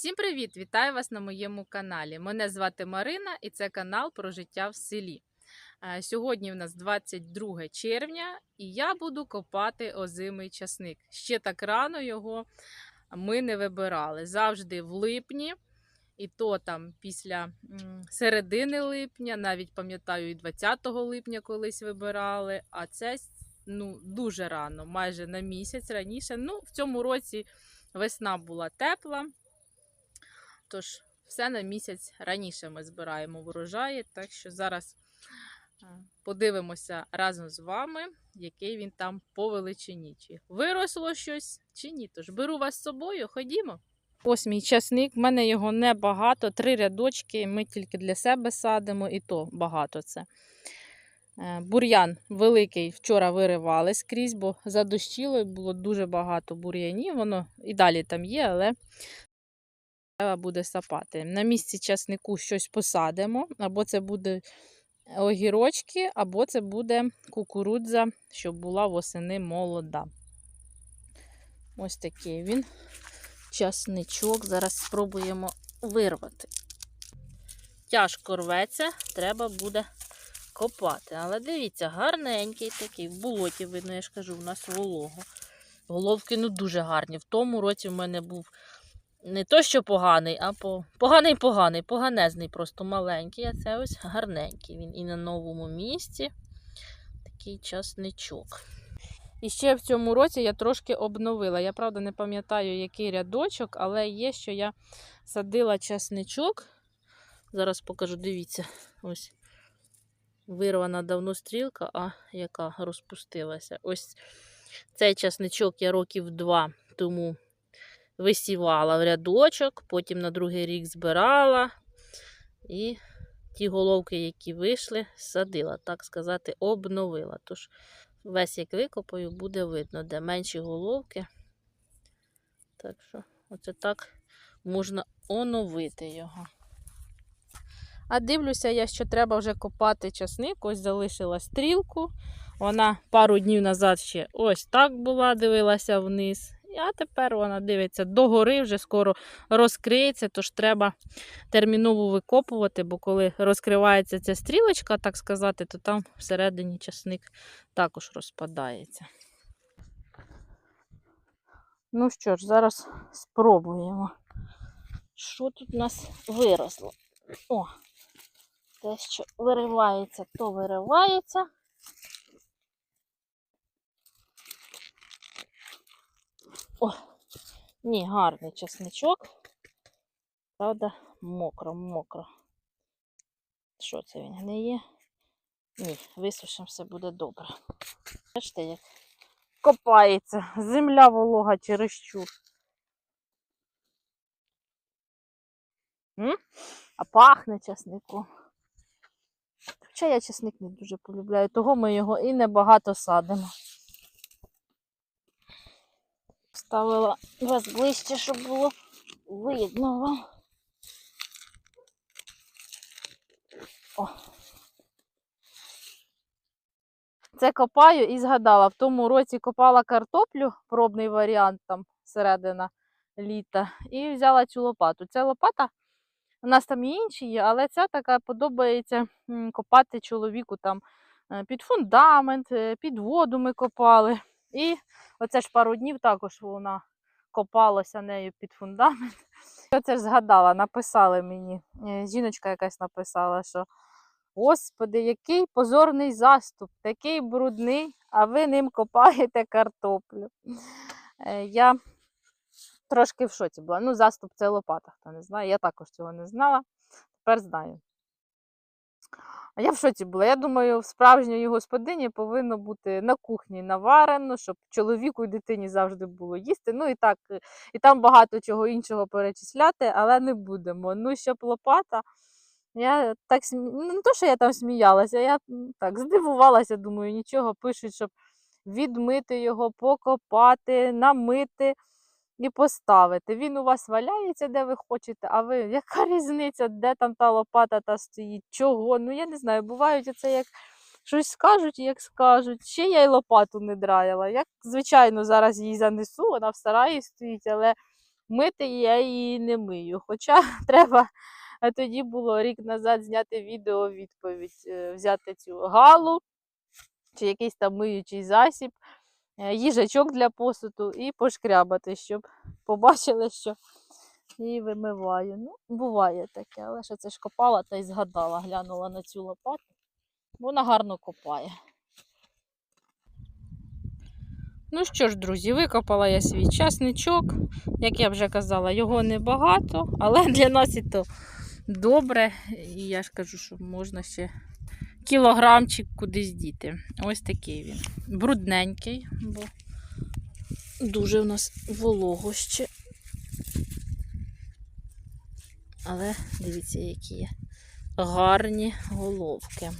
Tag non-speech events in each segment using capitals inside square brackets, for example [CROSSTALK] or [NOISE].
Всім привіт! Вітаю вас на моєму каналі. Мене звати Марина і це канал про життя в селі. Е, Сьогодні в нас 22 червня, і я буду копати озимий часник. Ще так рано його ми не вибирали. Завжди в липні, і то там після середини липня, навіть пам'ятаю, і 20 липня колись вибирали. А це ну, дуже рано, майже на місяць раніше. Ну, в цьому році весна була тепла. Тож, все на місяць раніше ми збираємо врожаї, так що зараз е, подивимося разом з вами, який він там по величині. Чи виросло щось, чи ні. Тож беру вас з собою, ходімо. Ось мій часник, в мене його небагато, три рядочки. Ми тільки для себе садимо, і то багато це. Е, Бур'ян великий вчора виривали скрізь, бо задощило було дуже багато бур'янів. Воно і далі там є, але треба буде сапати. На місці часнику щось посадимо, або це буде огірочки, або це буде кукурудза, щоб була восени молода. Ось такий він. Часничок. Зараз спробуємо вирвати. Тяжко рветься, треба буде копати. Але дивіться, гарненький такий. В болоті, видно, я ж кажу, у нас волого. Головки ну дуже гарні. В тому році в мене був не то, що поганий, а по... поганий поганий, поганезний, просто маленький, а це ось гарненький. Він і на новому місці. Такий часничок. І ще в цьому році я трошки обновила. Я правда не пам'ятаю, який рядочок, але є, що я садила часничок. Зараз покажу, дивіться, ось вирвана давно стрілка, а яка розпустилася. Ось цей часничок я років два тому висівала в рядочок, потім на другий рік збирала. І ті головки, які вийшли, садила, так сказати, обновила. Тож весь як викопаю, буде видно, де менші головки. Так що, оце так можна оновити його. А дивлюся я, що треба вже копати часник. Ось залишила стрілку. Вона пару днів назад ще ось так була, дивилася вниз. А тепер вона дивиться догори, вже скоро розкриється, тож треба терміново викопувати, бо коли розкривається ця стрілочка, так сказати, то там всередині часник також розпадається. Ну що ж, зараз спробуємо. Що тут у нас виросло? О, те, що виривається, то виривається. О, ні, гарний чесничок. Правда, мокро, мокро. Що це він гниє? Ні, висушимо, все буде добре. Бачите, як копається. Земля волога через чур. М? А пахне часником. Хоча я часник не дуже полюбляю, того ми його і небагато садимо. Ставила вас ближче, щоб було видно вам. О. Це копаю і згадала. В тому році копала картоплю, пробний варіант там середина літа, і взяла цю лопату. Ця лопата, у нас там і інші є, але ця така подобається копати чоловіку там е, під фундамент, е, під воду ми копали. І оце ж пару днів також вона копалася нею під фундамент. [LAUGHS] Оце ж згадала, написали мені. е, Жіночка якась написала, що Господи, який позорний заступ, такий брудний, а ви ним копаєте картоплю. Е, Я трошки в шоці була. Ну, заступ це лопата, хто не знає. Я також цього не знала. Тепер знаю. А я в шоці була. Я думаю, в справжньої господині повинно бути на кухні наварено, щоб чоловіку і дитині завжди було їсти. Ну і так, е, і там багато чого іншого перечисляти, але не будемо. Ну, щоб лопата. Я так смі... ну, не то, що я там сміялася, я так здивувалася, думаю, нічого пишуть, щоб відмити його, покопати, намити і поставити. Він у вас валяється, де ви хочете, а ви, [LAUGHS] яка різниця, де там та лопата та стоїть, чого? Ну, я не знаю, бувають оце як щось скажуть, як скажуть. Ще я й лопату не драяла. Як, звичайно, зараз її занесу, вона в сараї стоїть, але мити я її не мию. Хоча [LAUGHS] треба а тоді було рік назад зняти відео відповідь, е, взяти цю галу чи якийсь там миючий засіб, їжачок для посуду і пошкрябати, щоб [LAUGHS] побачили, що її вимиваю. Ну, буває таке, але що це ж копала та й згадала, глянула на цю лопату. Вона гарно копає. Ну що ж, друзі, викопала я свій часничок. Як я вже казала, його небагато, але для нас і то добре. І я ж кажу, що можна ще кілограмчик кудись діти. Ось такий він. Брудненький, бо дуже в нас волого ще. Але дивіться, які є гарні головки.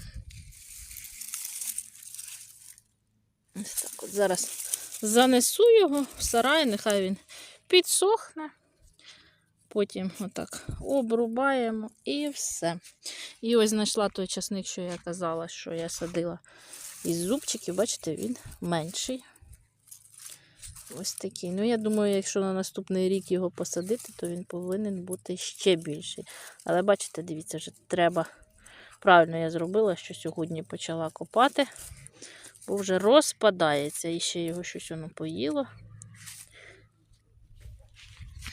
Ось так от зараз занесу його в сарай, нехай він підсохне. Потім отак обрубаємо і все. І ось знайшла той часник, що я казала, що я садила із зубчиків. Бачите, він менший. Ось такий. Ну, я думаю, якщо на наступний рік його посадити, то він повинен бути ще більший. Але бачите, дивіться, вже треба. Правильно я зробила, що сьогодні почала копати, бо вже розпадається. І ще його щось воно поїло.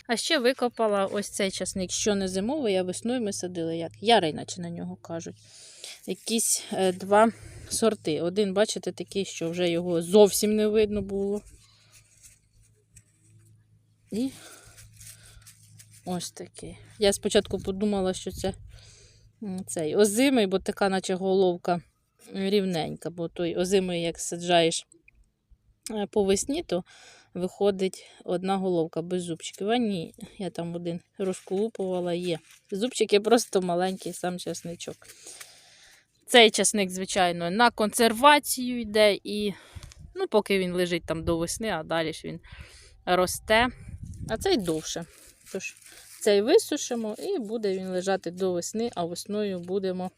А ще викопала ось цей часник, що не зимовий, а весною ми садили як ярий, наче на нього кажуть. Якісь е, два сорти. Один, бачите, такий, що вже його зовсім не видно було. І ось такий. Я спочатку подумала, що це цей озимий, бо така, наче головка рівненька, бо той озимий, як саджаєш е, по весні, то виходить одна головка без зубчиків. А ні, я там один розколупувала, є. Зубчики просто маленький, сам часничок. Цей часник, звичайно, на консервацію йде і ну, поки він лежить там до весни, а далі ж він росте. А цей довше. Тож, цей висушимо і буде він лежати до весни, а весною будемо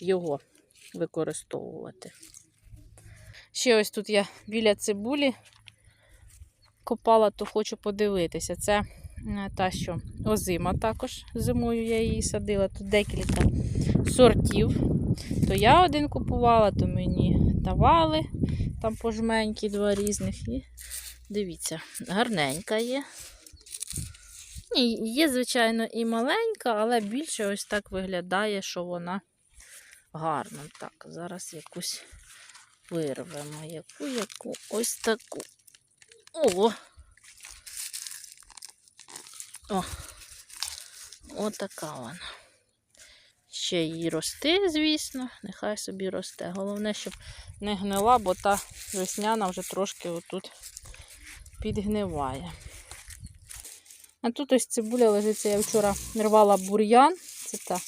його використовувати. Ще ось тут я біля цибулі копала, то хочу подивитися. Це та, що озима також зимою я її садила. Тут декілька сортів. То я один купувала, то мені давали там пожменькі два різних. І дивіться, гарненька є. Ні, є, звичайно, і маленька, але більше ось так виглядає, що вона гарна. Так, зараз якусь вирвемо. Яку, яку, ось таку. О! О! Отака вона. Ще її рости, звісно, нехай собі росте. Головне, щоб не гнила, бо та весняна вже трошки отут підгниває. А тут ось цибуля лежиться, я вчора рвала бур'ян, це та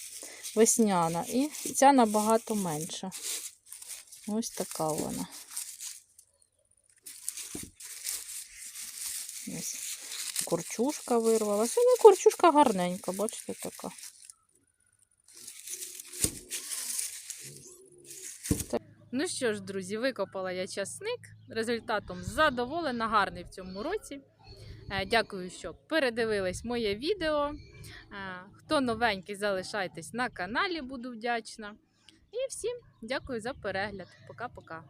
весняна, і ця набагато менша. Ось така вона. Ось корчушка вирвалася. Ну, корчушка гарненька, бачите, така. Ну що ж, друзі, викопала я часник. Результатом задоволена, гарний в цьому році. Е, Дякую, що передивились моє відео. Е, Хто новенький, залишайтесь на каналі, буду вдячна. І всім дякую за перегляд. Пока-пока.